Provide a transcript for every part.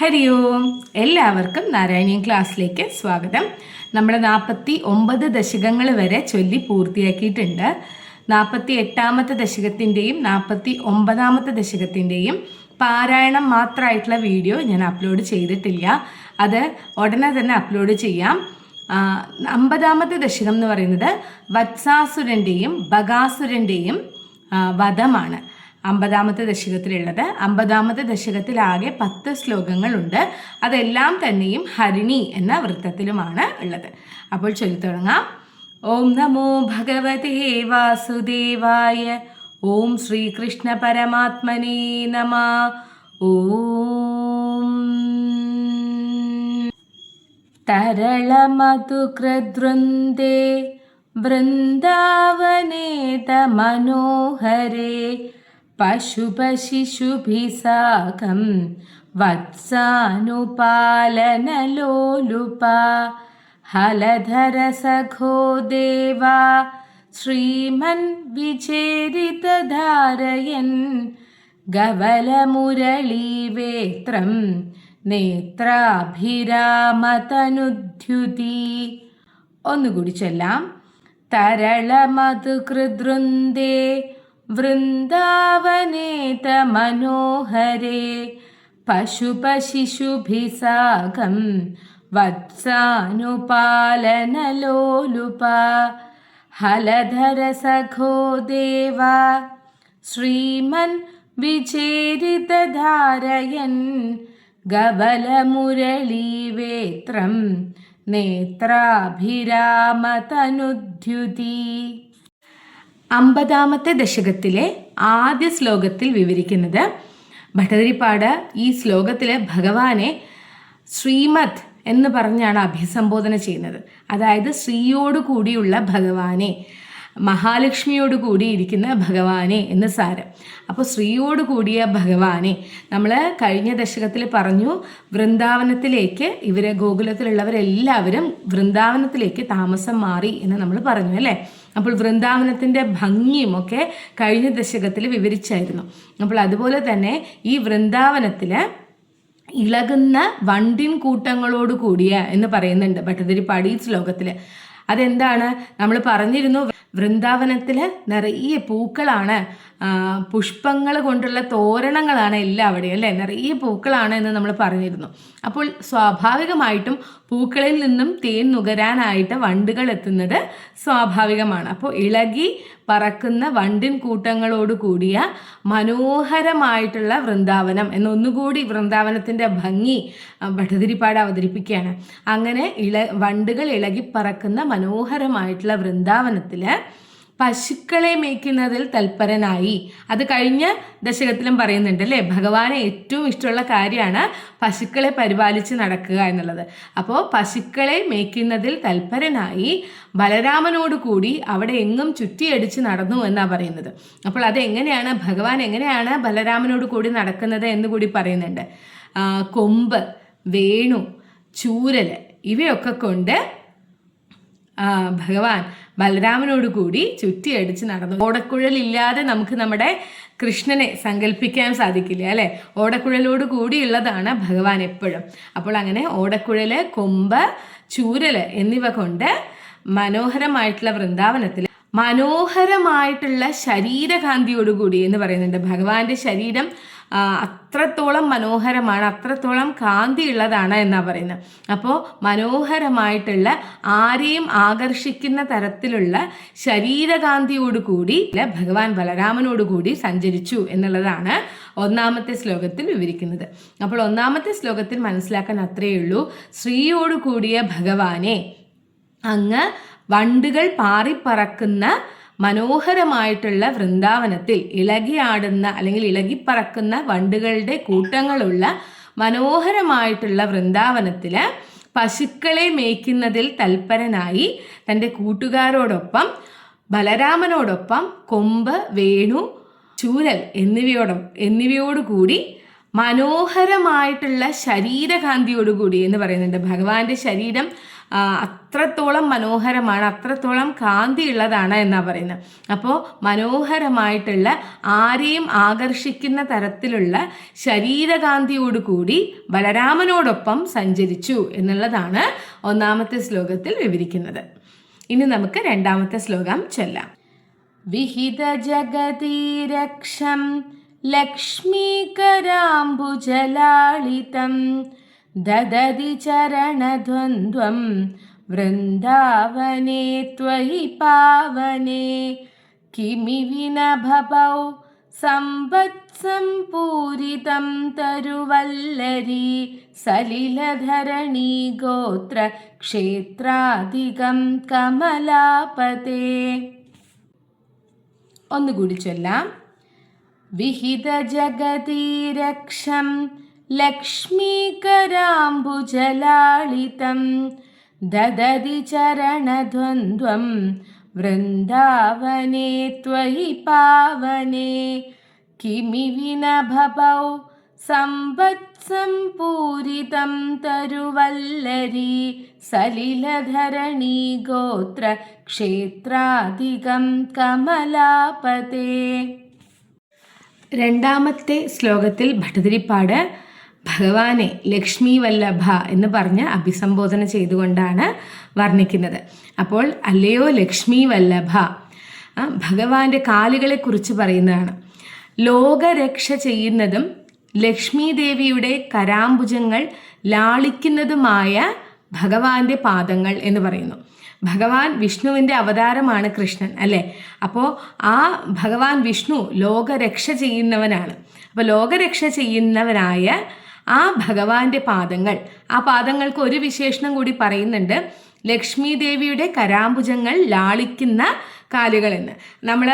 ഹരി ഓം എല്ലാവർക്കും നാരായണീയം ക്ലാസ്സിലേക്ക് സ്വാഗതം. നമ്മൾ നാൽപ്പത്തി ഒമ്പത് ദശകങ്ങൾ വരെ ചൊല്ലി പൂർത്തിയാക്കിയിട്ടുണ്ട്. നാൽപ്പത്തി എട്ടാമത്തെ ദശകത്തിന്റെയും നാൽപ്പത്തി ഒമ്പതാമത്തെ ദശകത്തിന്റെയും പാരായണം മാത്രമായിട്ടുള്ള വീഡിയോ ഞാൻ അപ്ലോഡ് ചെയ്തിട്ടില്ല. അത് ഉടനെ തന്നെ അപ്ലോഡ് ചെയ്യാം. അമ്പതാമത്തെ ദശകം എന്ന് പറയുന്നത് വത്സാസുരന്റെയും ബകാസുരന്റെയും വധമാണ്. അമ്പതാമത്തെ ദശകത്തിലുള്ളത്. അമ്പതാമത്തെ ദശകത്തിലാകെ പത്ത് ശ്ലോകങ്ങളുണ്ട്. അതെല്ലാം തന്നെയും ഹരിണി എന്ന വൃത്തത്തിലുമാണ് ഉള്ളത്. അപ്പോൾ ചൊല്ലി തുടങ്ങാം. ഓം നമോ ഭഗവതേ വാസുദേവായ ഓം ശ്രീകൃഷ്ണ പരമാത്മനേ നമ ഓം. തരളമധുകൃദൃന്ദേ വൃന്ദാവനേത മനോഹരേ పశుపశిశుభిసాకం വത്സാനുപാലനലോലുപ ഹലധര సఖో ശ്രീമൻ വിചേരിതധാരയൻ ഗവലമുരളീവേത്രം നേത്രാഭിരാമതനുദ്യുതി. ഒന്നുകൂടി ചൊല്ലാം. തരളമതുകൃതൃന്ദേ വൃന്ദാവനേത മനോഹരേ പശുപശിശുഭിസാകം വത്സാനുപാലനലോലുപ ഹലധരസഖോ ദേവ ശ്രീമൻ വിചേരിതധാരയൻ ഗവലമുരളീവേത്രം നേത്രാഭിരാമതനുദ്യുതി. അമ്പതാമത്തെ ദശകത്തിലെ ആദ്യ ശ്ലോകത്തിൽ വിവരിക്കുന്നത് ഭട്ടതിരിപ്പാട് ഈ ശ്ലോകത്തിലെ ഭഗവാനെ ശ്രീമത് എന്ന് പറഞ്ഞാണ് അഭിസംബോധന ചെയ്യുന്നത്. അതായത് ശ്രീയോട് കൂടിയുള്ള ഭഗവാനെ മഹാലക്ഷ്മിയോട് കൂടിയിരിക്കുന്ന ഭഗവാനെ എന്ന് സാരം. അപ്പോൾ ശ്രീയോട് കൂടിയ ഭഗവാനെ നമ്മൾ കഴിഞ്ഞ ദശകത്തിൽ പറഞ്ഞു വൃന്ദാവനത്തിലേക്ക് ഇവരെ ഗോകുലത്തിലുള്ളവരെല്ലാവരും വൃന്ദാവനത്തിലേക്ക് താമസം മാറി എന്ന് നമ്മൾ പറഞ്ഞു അല്ലേ? അപ്പോൾ വൃന്ദാവനത്തിന്റെ ഭംഗിയും ഒക്കെ കഴിഞ്ഞ ദശകത്തിൽ വിവരിച്ചായിരുന്നു. അപ്പോൾ അതുപോലെ തന്നെ ഈ വൃന്ദാവനത്തിൽ ഇളകുന്ന വണ്ടിൻ കൂട്ടങ്ങളോട് കൂടിയ എന്ന് പറയുന്നുണ്ട് ഭട്ടതിരിപ്പാടി ശ്ലോകത്തിൽ അതെന്താണ്? നമ്മൾ പറഞ്ഞിരുന്നു വൃന്ദാവനത്തിൽ നിറയെ പൂക്കളാണ്. പുഷ്പങ്ങൾ കൊണ്ടുള്ള തോരണങ്ങളാണ് എല്ലാം അവിടെ അല്ലേ? നിറയെ പൂക്കളാണ് എന്ന് നമ്മൾ പറഞ്ഞിരുന്നു. അപ്പോൾ സ്വാഭാവികമായിട്ടും പൂക്കളിൽ നിന്നും തേൻ നുകരാനായിട്ട് വണ്ടുകൾ എത്തുന്നത് സ്വാഭാവികമാണ്. അപ്പോൾ ഇളകി പറക്കുന്ന വണ്ടിൻ കൂട്ടങ്ങളോട് കൂടിയ മനോഹരമായിട്ടുള്ള വൃന്ദാവനം എന്നൊന്നുകൂടി വൃന്ദാവനത്തിന്റെ ഭംഗി ഭട്ടതിരിപ്പാട് അവതരിപ്പിക്കുകയാണ്. അങ്ങനെ ഇള വണ്ടുകൾ ഇളകി പറക്കുന്ന മനോഹരമായിട്ടുള്ള വൃന്ദാവനത്തിൽ പശുക്കളെ മേയ്ക്കുന്നതിൽ തൽപരനായി. അത് കഴിഞ്ഞ ദശകത്തിലും പറയുന്നുണ്ട് അല്ലേ? ഭഗവാനെ ഏറ്റവും ഇഷ്ടമുള്ള കാര്യമാണ് പശുക്കളെ പരിപാലിച്ച് നടക്കുക എന്നുള്ളത്. അപ്പോൾ പശുക്കളെ മേയ്ക്കുന്നതിൽ തൽപരനായി ബലരാമനോട് കൂടി അവിടെ എങ്ങും ചുറ്റിയടിച്ച് നടന്നു എന്നാണ് പറയുന്നത്. അപ്പോൾ അതെങ്ങനെയാണ്? ഭഗവാൻ എങ്ങനെയാണ് ബലരാമനോട് കൂടി നടക്കുന്നത് എന്ന് കൂടി പറയുന്നുണ്ട്. കൊമ്പ് വേണു ചൂരൽ ഇവയൊക്കെ കൊണ്ട് ഭഗവാൻ ബലരാമനോട് കൂടി ചുറ്റിയടിച്ച് നടന്നു. ഓടക്കുഴലില്ലാതെ നമുക്ക് നമ്മുടെ കൃഷ്ണനെ സങ്കല്പിക്കാൻ സാധിക്കില്ല അല്ലെ? ഓടക്കുഴലോട് കൂടിയുള്ളതാണ് ഭഗവാൻ എപ്പോഴും. അപ്പോൾ അങ്ങനെ ഓടക്കുഴൽ കൊമ്പ് ചൂരൽ എന്നിവ കൊണ്ട് മനോഹരമായിട്ടുള്ള വൃന്ദാവനത്തിൽ മനോഹരമായിട്ടുള്ള ശരീരകാന്തിയോടുകൂടി എന്ന് പറയുന്നുണ്ട്. ഭഗവാന്റെ ശരീരം അത്രത്തോളം മനോഹരമാണ് അത്രത്തോളം കാന്തിയുള്ളതാണ് എന്നാണ് പറയുന്നത് അപ്പോൾ മനോഹരമായിട്ടുള്ള ആരെയും ആകർഷിക്കുന്ന തരത്തിലുള്ള ശരീരകാന്തിയോടുകൂടി ഭഗവാൻ ബലരാമനോടുകൂടി സഞ്ചരിച്ചു എന്നുള്ളതാണ് ഒന്നാമത്തെ ശ്ലോകത്തിൽ വിവരിക്കുന്നത്. അപ്പോൾ ഒന്നാമത്തെ ശ്ലോകത്തിൽ മനസ്സിലാക്കാൻ അത്രയേ ഉള്ളൂ സ്ത്രീയോടുകൂടിയ ഭഗവാനെ അങ്ങ് വണ്ടുകൾ പാറിപ്പറക്കുന്ന മനോഹരമായിട്ടുള്ള വൃന്ദാവനത്തിൽ ഇളകിയാടുന്ന അല്ലെങ്കിൽ ഇളകിപ്പറക്കുന്ന വണ്ടുകളുടെ കൂട്ടങ്ങളുള്ള മനോഹരമായിട്ടുള്ള വൃന്ദാവനത്തിൽ പശുക്കളെ മേയ്ക്കുന്നതിൽ തൽപരനായി തന്റെ കൂട്ടുകാരോടൊപ്പം ബലരാമനോടൊപ്പം കൊമ്പ് വേണു ചൂരൽ എന്നിവയോടും എന്നിവയോടുകൂടി മനോഹരമായിട്ടുള്ള ശരീരകാന്തിയോടുകൂടി എന്ന് പറയുന്നുണ്ട്. ഭഗവാന്റെ ശരീരം അത്രത്തോളം മനോഹരമാണ് അത്രത്തോളം കാന്തിയുള്ളതാണ് എന്നാണ് പറയുന്നത് അപ്പോൾ മനോഹരമായിട്ടുള്ള ആരെയും ആകർഷിക്കുന്ന തരത്തിലുള്ള ശരീരകാന്തിയോടുകൂടി ബലരാമനോടൊപ്പം സഞ്ചരിച്ചു എന്നുള്ളതാണ് ഒന്നാമത്തെ ശ്ലോകത്തിൽ വിവരിക്കുന്നത്. ഇനി നമുക്ക് രണ്ടാമത്തെ ശ്ലോകം ചൊല്ലാം. വിഹിത ജഗതീരക്ഷം ലക്ഷ്മീകരാംബുജലാളിതം ത്വയി പാവനേ. കിമിവി ന ഭവൗ സംവത്സം പൂരിതം തരുവല്ലരി. സലിലധരണീ ഗോത്ര ക്ഷേത്രാധികം കമലാപതേ. ഒന്നുകൂടി ചൊല്ലാം. വിഹിത ജഗതീരക്ഷം ലക്ഷ്മീകരാംബുജലാളിതം ദദതി ചരണദ്വന്ദ്വം വൃന്ദാവനേ ത്വയി പാവനേ. കിമി ന ഭവൗ സംവത്സം പൂരിതം തരുവല്ലരി സലിലധരണി ഗോത്ര ക്ഷേത്രാധികം കമലാപതേ. രണ്ടാമത്തെ ശ്ലോകത്തിൽ ഭട്ടതിരിപ്പാട് ഭഗവാനെ ലക്ഷ്മി വല്ലഭ എന്ന് പറഞ്ഞ് അഭിസംബോധന ചെയ്തുകൊണ്ടാണ് വർണിക്കുന്നത്. അപ്പോൾ അല്ലയോ ലക്ഷ്മി വല്ലഭ? ഭഗവാന്റെ കാലുകളെക്കുറിച്ച് പറയുന്നതാണ്. ലോകരക്ഷ ചെയ്യുന്നതും ലക്ഷ്മി ദേവിയുടെ കരാംബുജങ്ങൾ ലാളിക്കുന്നതുമായ ഭഗവാന്റെ പാദങ്ങൾ എന്ന് പറയുന്നു. ഭഗവാൻ വിഷ്ണുവിന്റെ അവതാരമാണ് കൃഷ്ണൻ അല്ലേ? അപ്പോൾ ആ ഭഗവാൻ വിഷ്ണു ലോകരക്ഷ ചെയ്യുന്നവനാണ്. അപ്പോൾ ലോകരക്ഷ ചെയ്യുന്നവനായ ആ ഭഗവാന്റെ പാദങ്ങൾ. ആ പാദങ്ങൾക്ക് ഒരു വിശേഷണം കൂടി പറയുന്നുണ്ട്. ലക്ഷ്മി ദേവിയുടെ കരാംബുജങ്ങൾ ലാളിക്കുന്ന കാലുകൾ എന്ന് നമ്മൾ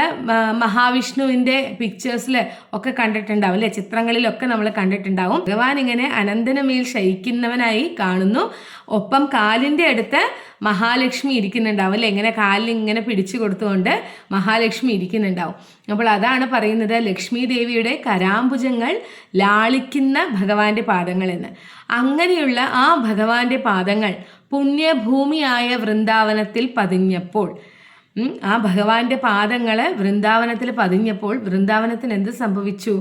മഹാവിഷ്ണുവിന്റെ പിക്ചേഴ്സിൽ ഒക്കെ കണ്ടിട്ടുണ്ടാവും അല്ലേ? ചിത്രങ്ങളിലൊക്കെ നമ്മൾ കണ്ടിട്ടുണ്ടാവും. ഭഗവാൻ ഇങ്ങനെ അനന്തനമേൽ ശയിക്കുന്നവനായി കാണുന്നു. ഒപ്പം കാലിന്റെ അടുത്ത് മഹാലക്ഷ്മി ഇരിക്കുന്നുണ്ടാവും അല്ലേ? ഇങ്ങനെ കാലിൽ ഇങ്ങനെ പിടിച്ചു കൊടുത്തുകൊണ്ട് മഹാലക്ഷ്മി ഇരിക്കുന്നുണ്ടാവും. അപ്പോൾ അതാണ് പറയുന്നത് ലക്ഷ്മി ദേവിയുടെ കരാംബുജങ്ങൾ ലാളിക്കുന്ന ഭഗവാന്റെ പാദങ്ങൾ എന്ന് അങ്ങനെയുള്ള ആ ഭഗവാന്റെ പാദങ്ങൾ പുണ്യഭൂമിയായ വൃന്ദാവനത്തിൽ പതിഞ്ഞപ്പോൾ ആ ഭഗവാന്റെ പാദങ്ങൾ വൃന്ദാവനത്തിൽ പതിഞ്ഞപ്പോൾ വൃന്ദാവനത്തിന് എന്ത് സംഭവിച്ചു?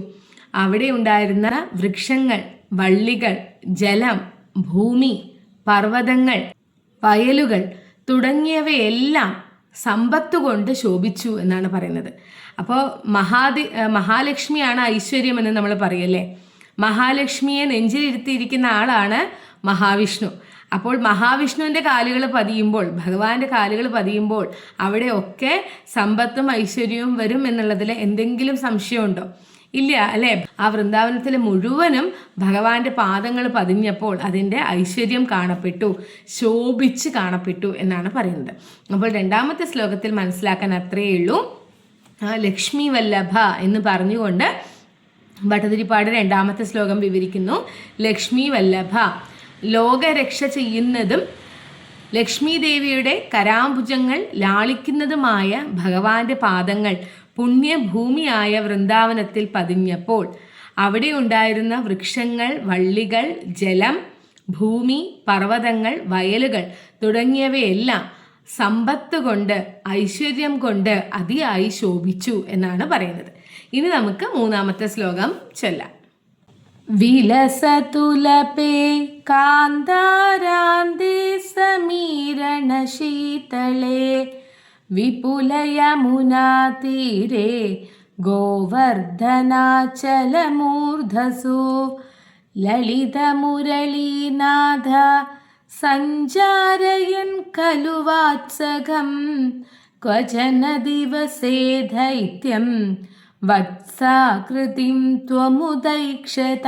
അവിടെ ഉണ്ടായിരുന്ന വൃക്ഷങ്ങൾ വള്ളികൾ ജലം ഭൂമി പർവതങ്ങൾ വയലുകൾ തുടങ്ങിയവയെല്ലാം സമ്പത്ത് കൊണ്ട് ശോഭിച്ചു എന്നാണ് പറയുന്നത്. അപ്പോൾ മഹാദി മഹാലക്ഷ്മിയാണ് ഐശ്വര്യം എന്ന് നമ്മൾ പറയല്ലേ? മഹാലക്ഷ്മിയെ നെഞ്ചിലിരുത്തിയിരിക്കുന്ന ആളാണ് മഹാവിഷ്ണു. അപ്പോൾ മഹാവിഷ്ണുവിന്റെ കാലുകൾ പതിയുമ്പോൾ ഭഗവാന്റെ കാലുകൾ പതിയുമ്പോൾ അവിടെയൊക്കെ സമ്പത്തും ഐശ്വര്യവും വരും എന്നുള്ളതിൽ എന്തെങ്കിലും സംശയമുണ്ടോ? ഇല്ല അല്ലേ? ആ വൃന്ദാവനത്തിൽ മുഴുവനും ഭഗവാന്റെ പാദങ്ങൾ പതിഞ്ഞപ്പോൾ അതിന്റെ ഐശ്വര്യം കാണപ്പെട്ടു ശോഭിച്ച് കാണപ്പെട്ടു എന്നാണ് പറയുന്നത്. അപ്പോൾ രണ്ടാമത്തെ ശ്ലോകത്തിൽ മനസ്സിലാക്കാൻ അത്രയേ ഉള്ളൂ. ലക്ഷ്മി വല്ലഭ എന്ന് പറഞ്ഞുകൊണ്ട് ഭട്ടതിരിപ്പാട് രണ്ടാമത്തെ ശ്ലോകം വിവരിക്കുന്നു. ലക്ഷ്മി വല്ലഭ ലോകരക്ഷ ചെയ്യുന്നതും ലക്ഷ്മി ദേവിയുടെ കരാംബുജങ്ങൾ ലാളിക്കുന്നതുമായ ഭഗവാന്റെ പാദങ്ങൾ പുണ്യഭൂമിയായ വൃന്ദാവനത്തിൽ പതിഞ്ഞപ്പോൾ അവിടെ ഉണ്ടായിരുന്ന വൃക്ഷങ്ങൾ വള്ളികൾ ജലം ഭൂമി പർവതങ്ങൾ വയലുകൾ തുടങ്ങിയവയെല്ലാം സമ്പത്ത് കൊണ്ട് ഐശ്വര്യം കൊണ്ട് അതിയായി ശോഭിച്ചു എന്നാണ് പറയുന്നത്. ഇനി നമുക്ക് മൂന്നാമത്തെ ശ്ലോകം ചൊല്ലാം. വിലസതുലപേ കാന്താരാന്തേ സമീരണശീതളേ വിപുലയമുനാതീരെ ഗോവർദ്ധനാചലമൂർധസു ലളിതമുരളീനാഥ സഞ്ചാരയൻ खलु वात्सघं क्वचन दिवसे दैत्यं വത്സാകൃതിം ത്വമുദൈക്ഷത.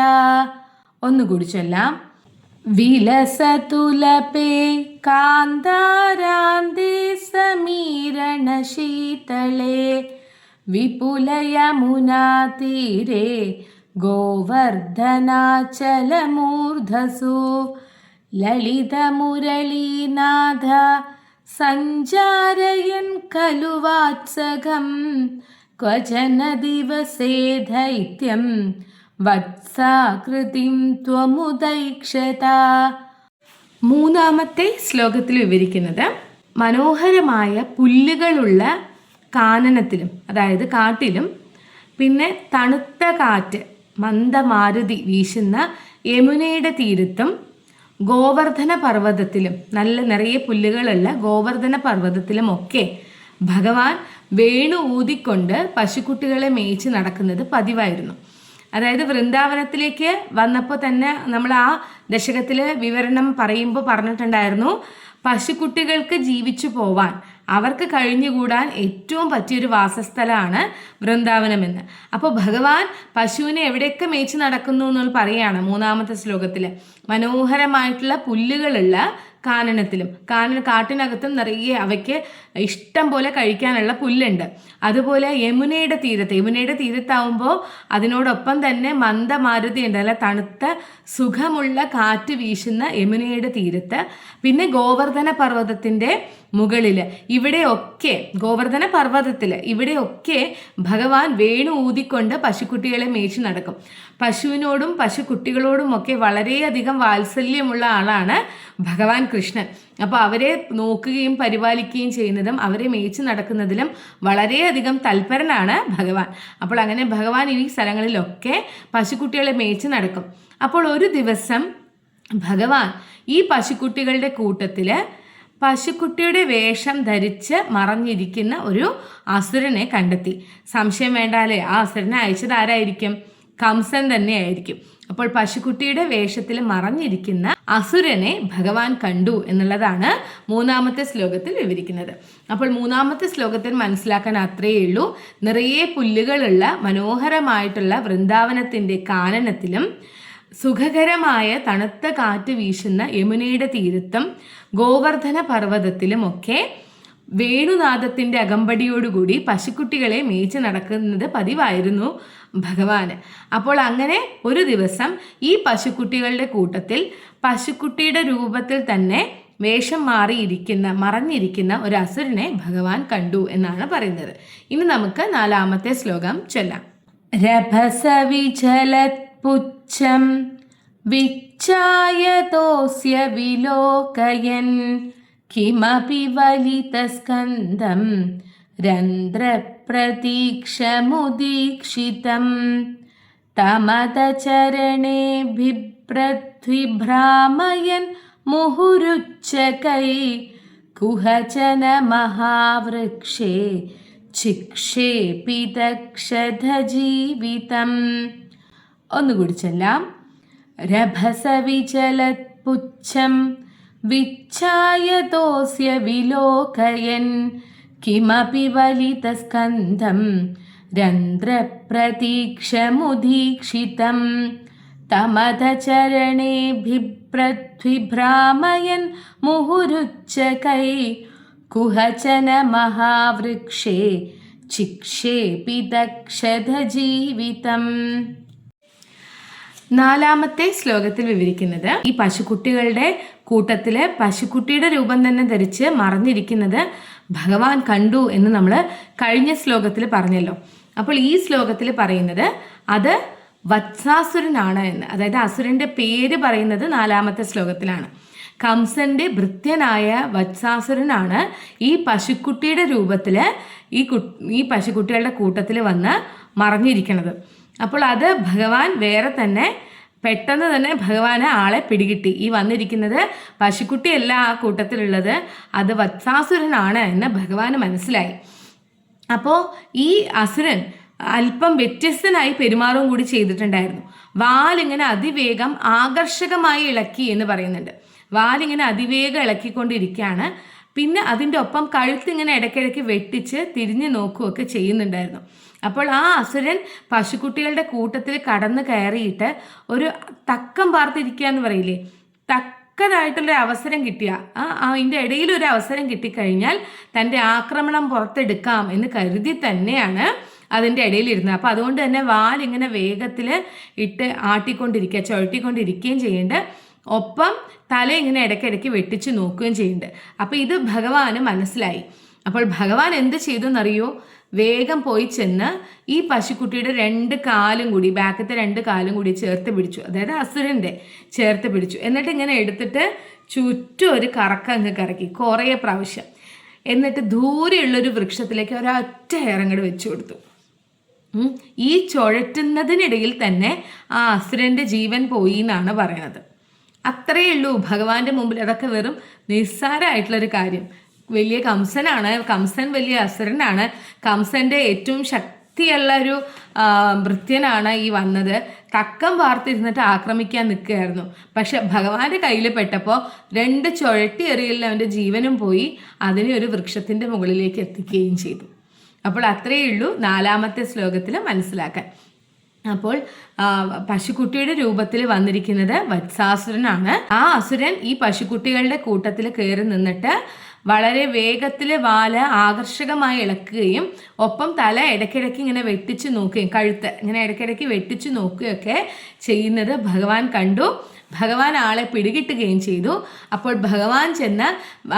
ഒന്നുകൂടി ചൊല്ലാം വിലസതുലപേ കാന്താരാന്തേ സമീരണശീതളേ. വിപുലയമുനാതീരേ ഗോവർദ്ധനാചലമൂർധസു. ലളിതമുരളീനാഥ സഞ്ചാരയൻ കലുവാത്സകം. क्वचन दिवसे दैत्यं വത്സാകൃതിം ത്വമുദൈക്ഷത മൂന്നാമത്തെ ശ്ലോകത്തിൽ വിവരിക്കുന്നത് മനോഹരമായ പുല്ലുകളുള്ള കാനനത്തിലും അതായത് കാട്ടിലും പിന്നെ തണുത്ത കാറ്റ് മന്ദമാരുതി വീശുന്ന യമുനയുടെ തീരത്തും ഗോവർദ്ധന പർവ്വതത്തിലും നല്ല നിറയെ പുല്ലുകളുള്ള ഗോവർദ്ധന പർവ്വതത്തിലും ഒക്കെ ഭഗവാൻ വേണു ഊതിക്കൊണ്ട് പശുക്കുട്ടികളെ മേയിച്ച് നടക്കുന്നത് പതിവായിരുന്നു. അതായത് വൃന്ദാവനത്തിലേക്ക് വന്നപ്പോൾ തന്നെ നമ്മൾ ആ ദശകത്തിലെ വിവരണം പറയുമ്പോൾ പറഞ്ഞിട്ടുണ്ടായിരുന്നു പശുക്കുട്ടികൾക്ക് ജീവിച്ചു പോവാൻ അവർക്ക് കഴിഞ്ഞുകൂടാൻ ഏറ്റവും പറ്റിയൊരു വാസസ്ഥലമാണ് വൃന്ദാവനമെന്ന്. അപ്പോൾ ഭഗവാൻ പശുവിനെ എവിടെയൊക്കെ മേച്ച് നടക്കുന്നു എന്നുള്ള പറയുകയാണ് മൂന്നാമത്തെ ശ്ലോകത്തിൽ മനോഹരമായിട്ടുള്ള പുല്ലുകളുള്ള കാനനത്തിലും. കാനന കാട്ടിനകത്തും നിറയെ അവയ്ക്ക് ഇഷ്ടം പോലെ കഴിക്കാനുള്ള പുല്ലുണ്ട്. അതുപോലെ യമുനയുടെ തീരത്ത്. യമുനയുടെ തീരത്താവുമ്പോൾ അതിനോടൊപ്പം തന്നെ മന്ദമാരുതി ഉണ്ട്. അല്ല തണുത്ത സുഖമുള്ള കാറ്റ് വീശുന്ന യമുനയുടെ തീരത്ത്. പിന്നെ ഗോവർദ്ധന പർവതത്തിന്റെ മുകളിൽ ഇവിടെയൊക്കെ ഗോവർദ്ധന പർവതത്തിൽ ഇവിടെയൊക്കെ ഭഗവാൻ വേണു ഊതിക്കൊണ്ട് പശുക്കുട്ടികളെ മേച്ചു നടക്കും. പശുവിനോടും പശുക്കുട്ടികളോടും ഒക്കെ വളരെയധികം വാത്സല്യമുള്ള ആളാണ് ഭഗവാൻ കൃഷ്ണൻ. അപ്പോൾ അവരെ നോക്കുകയും പരിപാലിക്കുകയും ചെയ്യുന്നതും അവരെ മേച്ച് നടക്കുന്നതിലും വളരെയധികം തൽപരനാണ് ഭഗവാൻ. അപ്പോൾ അങ്ങനെ ഭഗവാൻ ഈ സ്ഥലങ്ങളിലൊക്കെ പശുക്കുട്ടികളെ മേച്ച് നടക്കും. അപ്പോൾ ഒരു ദിവസം ഭഗവാൻ ഈ പശുക്കുട്ടികളുടെ കൂട്ടത്തിൽ പശുക്കുട്ടിയുടെ വേഷം ധരിച്ച് മറഞ്ഞിരിക്കുന്ന ഒരു അസുരനെ കണ്ടെത്തി. സംശയം വേണ്ടാലേ ആ അസുരനെ അയച്ചത് ആരായിരിക്കും? കംസൻ തന്നെയായിരിക്കും. അപ്പോൾ പശുക്കുട്ടിയുടെ വേഷത്തിൽ മറഞ്ഞിരിക്കുന്ന അസുരനെ ഭഗവാൻ കണ്ടു എന്നുള്ളതാണ് മൂന്നാമത്തെ ശ്ലോകത്തിൽ വിവരിക്കുന്നത്. അപ്പോൾ മൂന്നാമത്തെ ശ്ലോകത്തിൽ മനസ്സിലാക്കാൻ അത്രയേ ഉള്ളൂ. നിറയെ പുല്ലുകളുള്ള മനോഹരമായിട്ടുള്ള വൃന്ദാവനത്തിന്റെ കാനനത്തിലും സുഖകരമായ തണുത്ത കാറ്റ് വീശുന്ന യമുനയുടെ തീരത്തും ഗോവർദ്ധന പർവതത്തിലുമൊക്കെ വേണുനാഥത്തിന്റെ അകമ്പടിയോടുകൂടി പശുക്കുട്ടികളെ മേച്ച് നടക്കുന്നത് പതിവായിരുന്നു ഭഗവാന്. അപ്പോൾ അങ്ങനെ ഒരു ദിവസം ഈ പശുക്കുട്ടികളുടെ കൂട്ടത്തിൽ പശുക്കുട്ടിയുടെ രൂപത്തിൽ തന്നെ വേഷം മാറിയിരിക്കുന്ന മറഞ്ഞിരിക്കുന്ന ഒരു അസുരനെ ഭഗവാൻ കണ്ടു എന്നാണ് പറയുന്നത്. ഇനി നമുക്ക് നാലാമത്തെ ശ്ലോകം ചൊല്ലാം. രഭസവിചലത്പുച്ഛം च्छायतोस्य विलोकयन् किमपि वलितस्कन्दं रन्ध्रप्रतीक्षमुदीक्षितं तमतचरणेभिप्रथिभ्रामयन् मुहुरुचकै कुहचनमहावृक्षे चिक्षे पि तक्षधीवितम् ഒന്നുകൂടി ചെല്ലാം. രഭസവിചലപുച്ഛം വിച്ഛായതോസ്യ വിലോകയൻ. കിമപി വലിതസ്കന്ധം രന്ധ്രപ്രതീക്ഷമുദീക്ഷിതം. തമധചരണേഭിപ്രധ്വിഭ്രാമയൻ മുഹുരുച്ചകൈ. കുഹചന മഹാവൃക്ഷേ ചിക്ഷേപി ദക്ഷധ ജീവിതം നാലാമത്തെ ശ്ലോകത്തിൽ വിവരിക്കുന്നത് ഈ പശുക്കുട്ടികളുടെ കൂട്ടത്തിൽ പശുക്കുട്ടിയുടെ രൂപം തന്നെ ധരിച്ച് മറഞ്ഞിരിക്കുന്നത് ഭഗവാൻ കണ്ടു എന്ന് നമ്മൾ കഴിഞ്ഞ ശ്ലോകത്തിൽ പറഞ്ഞല്ലോ. അപ്പോൾ ഈ ശ്ലോകത്തിൽ പറയുന്നത് അത് വത്സാസുരനാണ് എന്ന്. അതായത് അസുരന്റെ പേര് പറയുന്നത് നാലാമത്തെ ശ്ലോകത്തിലാണ്. കംസന്റെ ഭൃത്യനായ വത്സാസുരനാണ് ഈ പശുക്കുട്ടിയുടെ രൂപത്തിൽ ഈ ഈ പശുക്കുട്ടികളുടെ കൂട്ടത്തിൽ വന്ന് മറഞ്ഞിരിക്കുന്നത് അപ്പോൾ അത് ഭഗവാൻ വേറെ തന്നെ പെട്ടെന്ന് തന്നെ ഭഗവാന് ആളെ പിടികിട്ടി. ഈ വന്നിരിക്കുന്നത് പശുക്കുട്ടിയല്ല ആ കൂട്ടത്തിലുള്ളത്. അത് വത്സാസുരനാണ് എന്ന് ഭഗവാന് മനസ്സിലായി. അപ്പോൾ ഈ അസുരൻ അല്പം വ്യത്യസ്തനായി പെരുമാറും കൂടി ചെയ്തിട്ടുണ്ടായിരുന്നു. വാലിങ്ങനെ അതിവേഗം ആകർഷകമായി ഇളക്കി എന്ന് പറയുന്നുണ്ട്. വാലിങ്ങനെ അതിവേഗം ഇളക്കിക്കൊണ്ടിരിക്കുകയാണ്. പിന്നെ അതിന്റെ ഒപ്പം കഴുത്തിങ്ങനെ ഇടയ്ക്കിടയ്ക്ക് വെട്ടിച്ച് തിരിഞ്ഞു നോക്കുകയൊക്കെ ചെയ്യുന്നുണ്ടായിരുന്നു. അപ്പോൾ ആ അസുരൻ പശുക്കുട്ടികളുടെ കൂട്ടത്തിൽ കടന്നു കയറിയിട്ട് ഒരു തക്കം പാർത്തിരിക്കുക എന്ന് പറയില്ലേ? തക്കതായിട്ടുള്ള അവസരം കിട്ടിയ. ആ അതിന്റെ ഇടയിൽ ഒരു അവസരം കിട്ടിക്കഴിഞ്ഞാൽ തന്റെ ആക്രമണം പുറത്തെടുക്കാം എന്ന് കരുതി തന്നെയാണ് അതിന്റെ ഇടയിലിരുന്നത്. അപ്പോൾ അതുകൊണ്ട് തന്നെ വാലിങ്ങനെ വേഗത്തിൽ ഇട്ട് ആട്ടിക്കൊണ്ടിരിക്കുക ചുഴട്ടിക്കൊണ്ടിരിക്കുകയും ചെയ്യേണ്ടത് ഒപ്പം തല ഇങ്ങനെ ഇടയ്ക്കിടയ്ക്ക് വെട്ടിച്ച് നോക്കുകയും ചെയ്യുന്നുണ്ട് അപ്പോൾ ഇത് ഭഗവാന് മനസ്സിലായി. അപ്പോൾ ഭഗവാൻ എന്ത് ചെയ്തു എന്നറിയോ വേഗം പോയി ചെന്ന് ഈ പശുക്കുട്ടിയുടെ രണ്ട് കാലും കൂടി ബാക്കത്തെ രണ്ട് കാലും കൂടി ചേർത്ത് പിടിച്ചു. അതായത് അസുരന്റെ ചേർത്ത് പിടിച്ചു. എന്നിട്ട് ഇങ്ങനെ എടുത്തിട്ട് ചുറ്റും ഒരു കറക്കം അങ്ങ് കറക്കി കുറേ പ്രാവശ്യം. എന്നിട്ട് ദൂരെയുള്ളൊരു വൃക്ഷത്തിലേക്ക് ഒരൊറ്റ ഇറങ്ങട് വെച്ചു കൊടുത്തു. ഈ ചുഴറ്റുന്നതിനിടയിൽ തന്നെ ആ അസുരന്റെ ജീവൻ പോയി എന്നാണ് പറയുന്നത് അത്രയേ ഉള്ളൂ ഭഗവാന്റെ മുമ്പിൽ. അതൊക്കെ വെറും നിസ്സാരമായിട്ടുള്ളൊരു കാര്യം. വലിയ കംസനാണ്. കംസൻ വലിയ അസുരനാണ്. കംസന്റെ ഏറ്റവും ശക്തിയുള്ള ഒരു വൃത്യനാണ് ഈ വന്നത്. തക്കം വാർത്തിരുന്നിട്ട് ആക്രമിക്കാൻ നിൽക്കുകയായിരുന്നു. പക്ഷെ ഭഗവാന്റെ കയ്യിൽ പെട്ടപ്പോൾ രണ്ട് ചുഴട്ടി എറിയലിൽ അവന്റെ ജീവനും പോയി. അതിനെ ഒരു വൃക്ഷത്തിന്റെ മുകളിലേക്ക് എത്തിക്കുകയും ചെയ്തു. അപ്പോൾ അത്രയേ ഉള്ളൂ നാലാമത്തെ ശ്ലോകത്തിൽ മനസ്സിലാക്കാൻ. അപ്പോൾ പശുക്കുട്ടിയുടെ രൂപത്തിൽ വന്നിരിക്കുന്നത് വത്സാസുരനാണ്. ആ അസുരൻ ഈ പശുക്കുട്ടികളുടെ കൂട്ടത്തിൽ കയറി നിന്നിട്ട് വളരെ വേഗത്തിൽ വാല ആകർഷകമായി ഇളക്കുകയും ഒപ്പം തല ഇടയ്ക്കിടയ്ക്ക് ഇങ്ങനെ വെട്ടിച്ച് നോക്കുകയും കഴുത്ത് ഇങ്ങനെ ഇടയ്ക്കിടയ്ക്ക് വെട്ടിച്ച് നോക്കുകയൊക്കെ ചെയ്യുന്നത് ഭഗവാൻ കണ്ടു. ഭഗവാൻ ആളെ പിടികിട്ടുകയും ചെയ്തു. അപ്പോൾ ഭഗവാൻ ചെന്ന്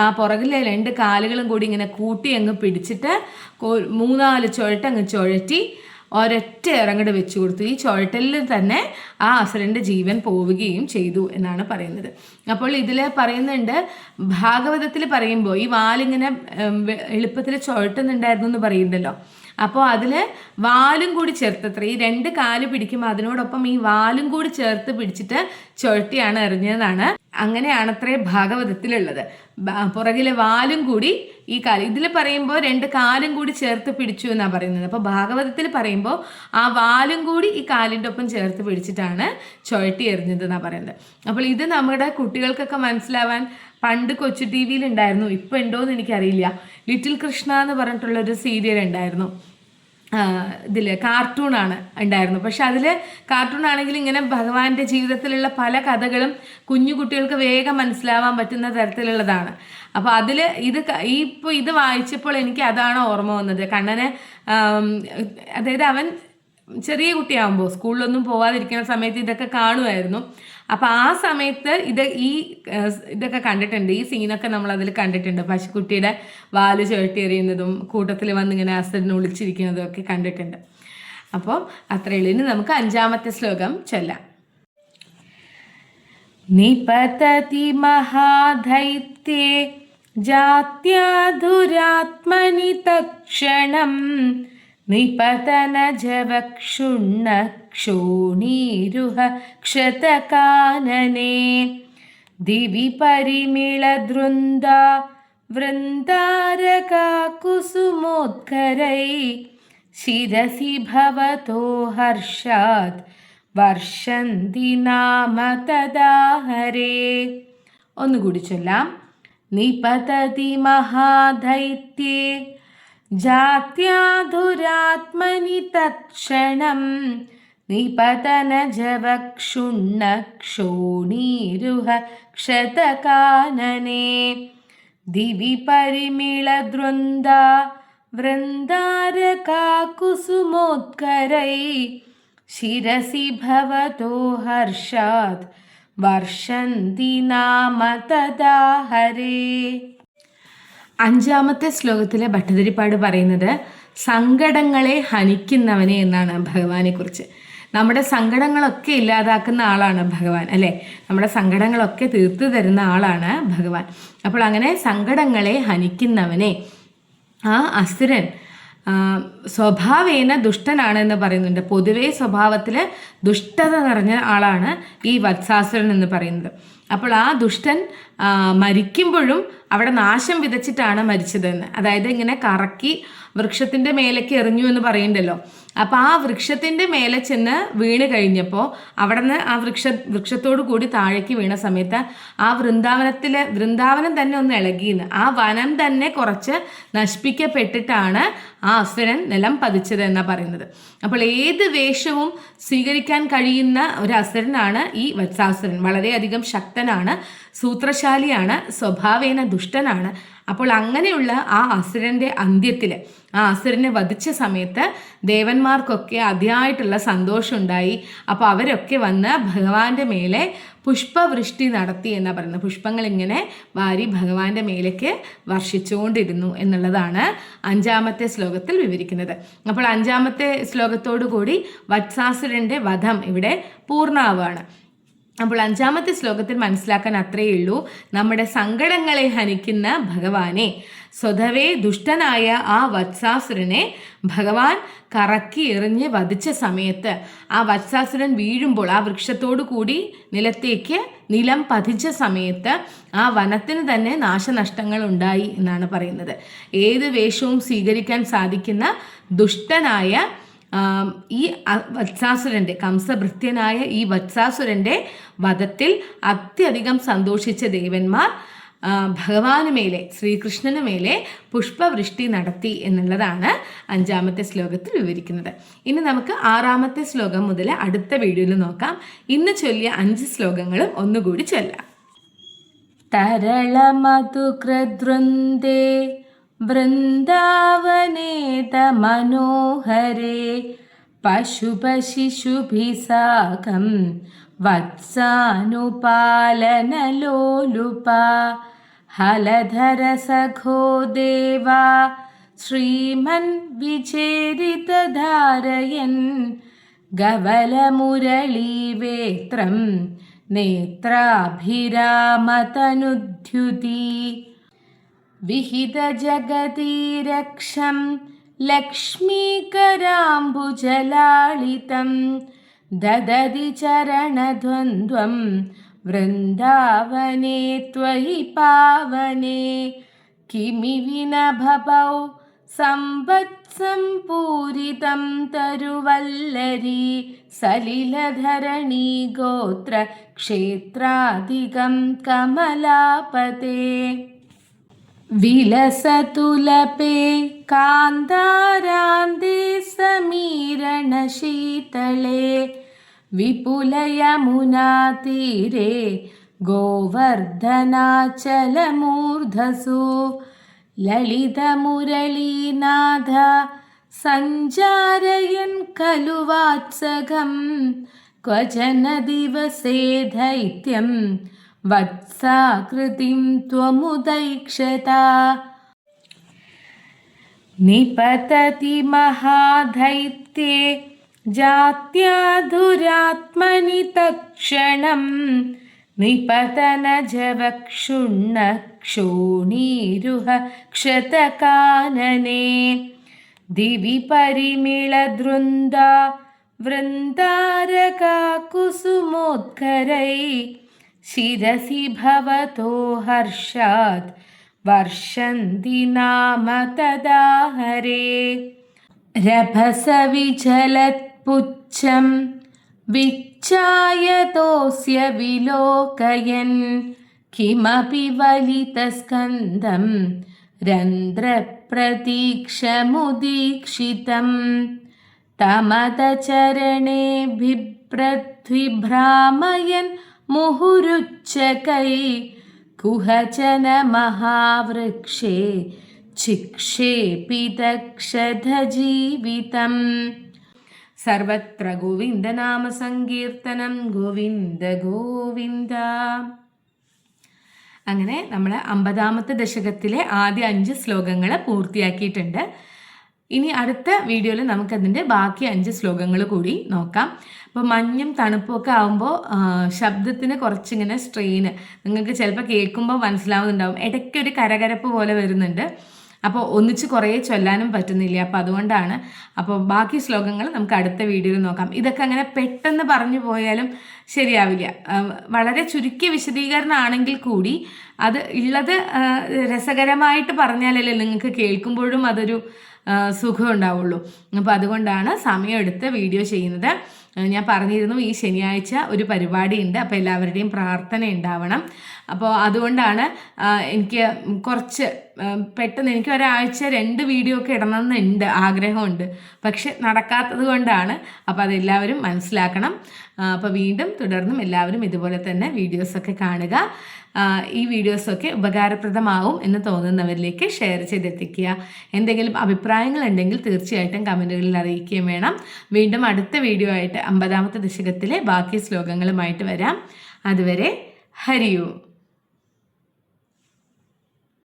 ആ പുറകിലെ രണ്ട് കാലുകളും കൂടി ഇങ്ങനെ കൂട്ടി അങ്ങ് പിടിച്ചിട്ട് മൂന്നാൽ ചുഴട്ടങ്ങ് ചുഴറ്റി ഒരൊറ്റ ഇറങ്ങട് വെച്ചു കൊടുത്തു. ഈ ചുഴട്ടലിൽ തന്നെ ആ അസുരന്റെ ജീവൻ പോവുകയും ചെയ്തു എന്നാണ് പറയുന്നത്. അപ്പോൾ ഇതിൽ പറയുന്നുണ്ട് ഭാഗവതത്തിൽ പറയുമ്പോൾ ഈ വാലിങ്ങനെ എളുപ്പത്തിൽ ചുഴട്ടുന്നുണ്ടായിരുന്നു എന്ന് പറയുന്നുണ്ടല്ലോ. അപ്പോൾ അതിൽ വാലും കൂടി ചേർത്തത്ര ഈ രണ്ട് കാൽ പിടിക്കുമ്പോൾ അതിനോടൊപ്പം ഈ വാലും കൂടി ചേർത്ത് പിടിച്ചിട്ട് ചുഴട്ടിയാണ് എറിഞ്ഞതെന്നാണ് അങ്ങനെയാണത്രേ ഭാഗവതത്തിലുള്ളത്. പുറകിലെ വാലും കൂടി ഈ കാൽ ഇതിൽ പറയുമ്പോൾ രണ്ട് കാലും കൂടി ചേർത്ത് പിടിച്ചു എന്നാണ് പറയുന്നത്. അപ്പോൾ ഭാഗവതത്തിൽ പറയുമ്പോൾ ആ വാലും കൂടി ഈ കാലിന്റെ ഒപ്പം ചേർത്ത് പിടിച്ചിട്ടാണ് ചുഴട്ടി എറിഞ്ഞത് എന്നാണ് പറയുന്നത്. അപ്പോൾ ഇത് നമ്മുടെ കുട്ടികൾക്കൊക്കെ മനസ്സിലാവാൻ പണ്ട് കൊച്ചു ടി വിയിൽ ഉണ്ടായിരുന്നു ഉണ്ടോ ഉണ്ടോയെന്ന് എനിക്കറിയില്ല. ലിറ്റിൽ കൃഷ്ണ എന്ന് പറഞ്ഞിട്ടുള്ളൊരു സീരിയൽ ഉണ്ടായിരുന്നു. ഇതിൽ കാർട്ടൂണാണ് ഉണ്ടായിരുന്നു. പക്ഷെ അതിൽ കാർട്ടൂൺ ആണെങ്കിൽ ഇങ്ങനെ ഭഗവാന്റെ ജീവിതത്തിലുള്ള പല കഥകളും കുഞ്ഞു കുട്ടികൾക്ക് വേഗം മനസ്സിലാവാൻ പറ്റുന്ന തരത്തിലുള്ളതാണ്. അപ്പോൾ അതിൽ ഇത് ഈ ഇപ്പോൾ ഇത് വായിച്ചപ്പോൾ എനിക്ക് അതാണ് ഓർമ്മ വന്നത്. കണ്ണനെ അതായത് അവൻ ചെറിയ കുട്ടിയാകുമ്പോൾ സ്കൂളിലൊന്നും പോവാതിരിക്കുന്ന സമയത്ത് ഇതൊക്കെ കാണുമായിരുന്നു. അപ്പോൾ ആ സമയത്ത് ഇത് ഈ ഇതൊക്കെ കണ്ടിട്ടുണ്ട്. ഈ സീനൊക്കെ നമ്മൾ അതിൽ കണ്ടിട്ടുണ്ട്. പശുക്കുട്ടിയുടെ വാൽ ചുഴട്ടിയെറിയുന്നതും കൂട്ടത്തിൽ വന്ന് ഇങ്ങനെ അസുരനെ ഒളിച്ചിരിക്കുന്നതും ഒക്കെ കണ്ടിട്ടുണ്ട്. അപ്പോൾ അത്രയുള്ളൂ ഇനി നമുക്ക് അഞ്ചാമത്തെ ശ്ലോകം ചൊല്ലാം. നിപതതി മഹാധൈത്യേ ജാത്യാധുരാത്മനി തക്ഷണം. निपतनजवक्षुण्णक्षोणीरुह क्षतकानने दिवि परिमिळदृन्दा वृन्दारका कुसुमोत्करै शिरसि भवतो हर्षात् വർഷന്തി നാമ തദാ ഹരേ ഒന്നുകൂടി ചൊല്ലാം നിപതതി മഹാദൈത്യേ जात्याधुरात्मनि तत्क्षणं निपतनजवक्षुण्णक्षोणीरुह क्षतकानने दिवि परिमिळवृन्दा वृन्दारकाकुसुमोत्करै शिरसि भवतो हर्षात् वर्षन्ति नाम तदा हरे। അഞ്ചാമത്തെ ശ്ലോകത്തിലെ ഭട്ടതിരിപ്പാട് പറയുന്നത് സങ്കടങ്ങളെ ഹനിക്കുന്നവനെ എന്നാണ് ഭഗവാനെ കുറിച്ച്. നമ്മുടെ സങ്കടങ്ങളൊക്കെ ഇല്ലാതാക്കുന്ന ആളാണ് ഭഗവാൻ അല്ലേ? നമ്മുടെ സങ്കടങ്ങളൊക്കെ തീർത്തു തരുന്ന ആളാണ് ഭഗവാൻ. അപ്പോൾ അങ്ങനെ സങ്കടങ്ങളെ ഹനിക്കുന്നവനെ ആ അസുരൻ സ്വഭാവേന ദുഷ്ടനാണ് എന്ന് പറയുന്നുണ്ട്. പൊതുവേ സ്വഭാവത്തിൽ ദുഷ്ടത നിറഞ്ഞ ആളാണ് ഈ വത്സാസുരൻ എന്ന് പറയുന്നത്. അപ്പോൾ ആ ദുഷ്ടൻ മരിക്കുമ്പോഴും അവിടെ നാശം വിതച്ചിട്ടാണ് മരിച്ചതെന്ന്. അതായത് ഇങ്ങനെ കറക്കി വൃക്ഷത്തിന്റെ മേലേക്ക് എറിഞ്ഞു എന്ന് പറയണ്ടല്ലോ. അപ്പോൾ ആ വൃക്ഷത്തിന്റെ മേലെ ചെന്ന് വീണ് കഴിഞ്ഞപ്പോൾ അവിടെ നിന്ന് ആ വൃക്ഷ വൃക്ഷത്തോടു കൂടി താഴേക്ക് വീണ സമയത്ത് ആ വൃന്ദാവനത്തിലെ വൃന്ദാവനം തന്നെ ഒന്ന് ഇളകിയെന്ന്. ആ വനം തന്നെ കുറച്ച് നശിപ്പിക്കപ്പെട്ടിട്ടാണ് ആ അസുരൻ നിലം പതിച്ചത് എന്നാണ് പറയുന്നത്. അപ്പോൾ ഏത് വേഷവും സ്വീകരിക്കാൻ കഴിയുന്ന ഒരു അസുരനാണ് ഈ വത്സാസുരൻ. വളരെയധികം ശക്തനാണ്. സൂത്രശാലിയാണ് സ്വഭാവേന ദുഷ്ടനാണ്. അപ്പോൾ അങ്ങനെയുള്ള ആ അസുരന്റെ അന്ത്യത്തിൽ ആ അസുരനെ വധിച്ച സമയത്ത് ദേവന്മാർക്കൊക്കെ അതിയായിട്ടുള്ള സന്തോഷമുണ്ടായി. അപ്പോൾ അവരൊക്കെ വന്ന് ഭഗവാന്റെ മേലെ പുഷ്പവൃഷ്ടി നടത്തി എന്നാണ് പറയുന്നത്. പുഷ്പങ്ങൾ ഇങ്ങനെ വാരി ഭഗവാന്റെ മേലേക്ക് വർഷിച്ചുകൊണ്ടിരുന്നു എന്നുള്ളതാണ് അഞ്ചാമത്തെ ശ്ലോകത്തിൽ വിവരിക്കുന്നത്. അപ്പോൾ അഞ്ചാമത്തെ ശ്ലോകത്തോടു കൂടി വത്സാസുരന്റെ വധം ഇവിടെ പൂർണമാവുകയാണ് അപ്പോൾ അഞ്ചാമത്തെ ശ്ലോകത്തിൽ മനസ്സിലാക്കാൻ അത്രയേ ഉള്ളൂ. നമ്മുടെ സങ്കടങ്ങളെ ഹനിക്കുന്ന ഭഗവാനെ സ്വതവേ ദുഷ്ടനായ ആ വത്സാസുരനെ ഭഗവാൻ കറക്കി എറിഞ്ഞ് വധിച്ച സമയത്ത് ആ വത്സാസുരൻ വീഴുമ്പോൾ ആ വൃക്ഷത്തോടു കൂടി നിലത്തേക്ക് നിലം പതിച്ച സമയത്ത് ആ വനത്തിന് തന്നെ നാശനഷ്ടങ്ങൾ ഉണ്ടായി എന്നാണ് പറയുന്നത്. ഏത് വേഷവും സ്വീകരിക്കാൻ സാധിക്കുന്ന ദുഷ്ടനായ ഈ വത്സാസുരന്റെ കംസഭൃത്യനായ ഈ വത്സാസുരന്റെ വധത്തിൽ അത്യധികം സന്തോഷിച്ച ദേവന്മാർ ഭഗവാന് മേലെ ശ്രീകൃഷ്ണന് മേലെ പുഷ്പവൃഷ്ടി നടത്തി എന്നുള്ളതാണ് അഞ്ചാമത്തെ ശ്ലോകത്തിൽ വിവരിക്കുന്നത്. ഇനി നമുക്ക് ആറാമത്തെ ശ്ലോകം മുതൽ അടുത്ത വീഡിയോയിൽ നോക്കാം. ഇന്ന് ചൊല്ലിയ അഞ്ച് ശ്ലോകങ്ങളും ഒന്നുകൂടി ചൊല്ലാം. തരള മധുകൃദ്വൃന്ദേ वृन्दावनेतमनोहरे पशुपशिशुभिसाकं वत्सानुपालनलोलुपा हलधरसखो देवा श्रीमन्विचेरितधारयन् गवलमुरळीवेत्रं नेत्राभिरामतनुद्युती। विहितजगतीरक्षं लक्ष्मीकराम्बुजलालितं ददति चरणद्वन्द्वं वृन्दावने त्वयि पावने। किमिवि न भवौ सम्पूरितं तरुवल्लरी सलिलधरणी गोत्रक्षेत्राधिकं कमलापते विलसतुलपे कान्तारान्ते समीरणशीतले विपुलयमुनातीरे गोवर्धनाचलमूर्धसु ललितमुरलीनाथ सञ्चारयन् खलु वात्सगं क्वचन दिवसे दैत्यम् वत्साकृतिं त्वमुदैक्षता। निपतति महादैत्ये जात्याधुरात्मनि तत्क्षणं निपतनजवक्षुण्णक्षोणीरुह क्षतकानने। दिवि परिमिळदृन्दा वृन्दारका कुसुमोत्करै शिरसि भवतो हर्षात् वर्षन्ति नाम तदा हरे। रभसविचलत्पुच्छं विच्चायतोऽस्य विलोकयन् किमपि वलितस्कन्दं रन्ध्रप्रतीक्षमुदीक्षितं तमदचरणे बिभ्रद्विभ्रामयन् മുഹുരുച്ചകൈ കുഹചന മഹാവൃക്ഷേ ചിക്ഷേപിതക്ഷതജീവിതം സർവത്ര ഗോവിന്ദനാമ സങ്കീർത്തനം ഗോവിന്ദ ഗോവിന്ദ. അങ്ങനെ നമ്മൾ അമ്പതാമത്തെ ദശകത്തിലെ ആദ്യ അഞ്ച് ശ്ലോകങ്ങൾ പൂർത്തിയാക്കിയിട്ടുണ്ട്. ഇനി അടുത്ത വീഡിയോയിൽ നമുക്കതിന്റെ ബാക്കി അഞ്ച് ശ്ലോകങ്ങൾ കൂടി നോക്കാം. അപ്പോൾ മഞ്ഞും തണുപ്പും ഒക്കെ ആകുമ്പോൾ ശബ്ദത്തിന് കുറച്ചിങ്ങനെ സ്ട്രെയിൻ നിങ്ങൾക്ക് ചിലപ്പോൾ കേൾക്കുമ്പോൾ മനസ്സിലാവുന്നുണ്ടാവും. ഇടയ്ക്കൊരു കരകരപ്പ് പോലെ വരുന്നുണ്ട്. അപ്പോൾ ഒന്നിച്ച് കുറേ ചൊല്ലാനും പറ്റുന്നില്ല. അപ്പോൾ അതുകൊണ്ടാണ്. അപ്പോൾ ബാക്കി ശ്ലോകങ്ങൾ നമുക്ക് അടുത്ത വീഡിയോയിൽ നോക്കാം. ഇതൊക്കെ അങ്ങനെ പെട്ടെന്ന് പറഞ്ഞു പോയാലും ശരിയാവില്ല. വളരെ ചുരുക്കിയ വിശദീകരണമാണെങ്കിൽ കൂടി അത് ഉള്ളത് രസകരമായിട്ട് പറഞ്ഞാലല്ലേ നിങ്ങൾക്ക് കേൾക്കുമ്പോഴും അതൊരു സുഖം ഉണ്ടാവുള്ളൂ അപ്പോൾ അതുകൊണ്ടാണ് സമയമെടുത്ത് വീഡിയോ ചെയ്യുന്നത്. ഞാൻ പറഞ്ഞിരുന്നു ഈ ശനിയാഴ്ച ഒരു പരിപാടി ഉണ്ട് അപ്പോൾ എല്ലാവരുടെയും പ്രാർത്ഥന ഉണ്ടാവണം. അപ്പോൾ അതുകൊണ്ടാണ് എനിക്ക് കുറച്ച് പെട്ടെന്ന് എനിക്ക് ഒരാഴ്ച രണ്ട് വീഡിയോ ഒക്കെ ഇടണമെന്നുണ്ട് ആഗ്രഹമുണ്ട്. പക്ഷെ നടക്കാത്തത് കൊണ്ടാണ് അപ്പോൾ അതെല്ലാവരും മനസ്സിലാക്കണം. അപ്പോൾ വീണ്ടും തുടർന്നും എല്ലാവരും ഇതുപോലെ തന്നെ വീഡിയോസൊക്കെ കാണുക. ഈ വീഡിയോസൊക്കെ ഉപകാരപ്രദമാവും എന്ന് തോന്നുന്നവരിലേക്ക് ഷെയർ ചെയ്തെത്തിക്കുക. എന്തെങ്കിലും അഭിപ്രായങ്ങൾ ഉണ്ടെങ്കിൽ തീർച്ചയായിട്ടും കമന്റുകളിൽ അറിയിക്കുകയും വേണം. വീണ്ടും അടുത്ത വീഡിയോ ആയിട്ട് അമ്പതാമത്തെ ദശകത്തിലെ ബാക്കി ശ്ലോകങ്ങളുമായിട്ട് വരാം. അതുവരെ ഹരിയും.